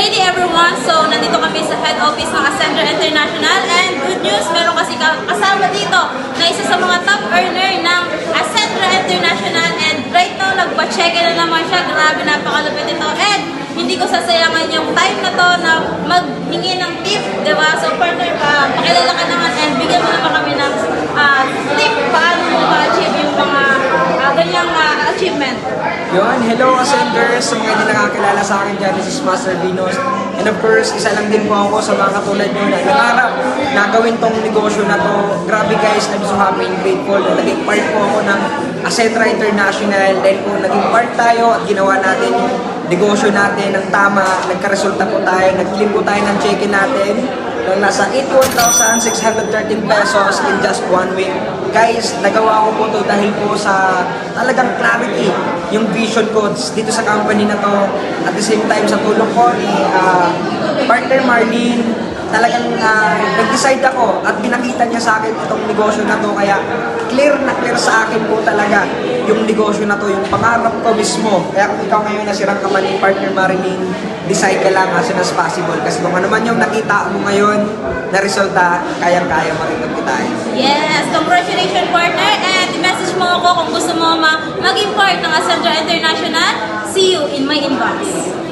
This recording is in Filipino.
Day everyone! So, nandito kami sa head office ng Ascender International and good news, meron kasi ka- kasama dito na isa sa mga top earner ng Ascender International and right now, nagpa-check na naman siya. Grabe, napakalupit ito. And hindi ko sasayangan yung time na to na maghingi ng tip, di ba? So, partner, pa, pakilala ka naman and bigyan mo naman kami ng ah, tip paano mo ma-achieve yung mga ah, ganyang ah, achievement. Yun, hello Ascenders, sa mga hindi nakakilala sa akin dyan, this is Master Venus. And of course, isa lang din po ako sa mga katulad nyo na nangarap na gawin tong negosyo na to. Grabe guys, I'm so happy and grateful na naging part po ako ng Acentra International. Dahil po naging part tayo at ginawa natin yung negosyo natin ng tama. Nagkaresulta po tayo, nag-claim po tayo ng check-in natin ng nasa 81,613 pesos in just one week. Guys, nagawa ko po to dahil po sa talagang clarity yung vision ko dito sa company na to. At the same time, sa tulong ko ni ah, partner Marlene, talagang ah, nag-decide ako at pinakita niya sa akin itong negosyo na to. Kaya clear na clear sa akin po talaga yung negosyo na to, yung pangarap ko mismo. Kaya kung ikaw ngayon nasirang ka man partner Marilyn, decide ka lang as soon as possible. Kasi kung ano man yung nakita mo ngayon na resulta, kayang-kaya mo rin magkitain. Yes, congratulations partner and message mo ako kung gusto mo ma maging part ng Ascendra International. See you in my inbox.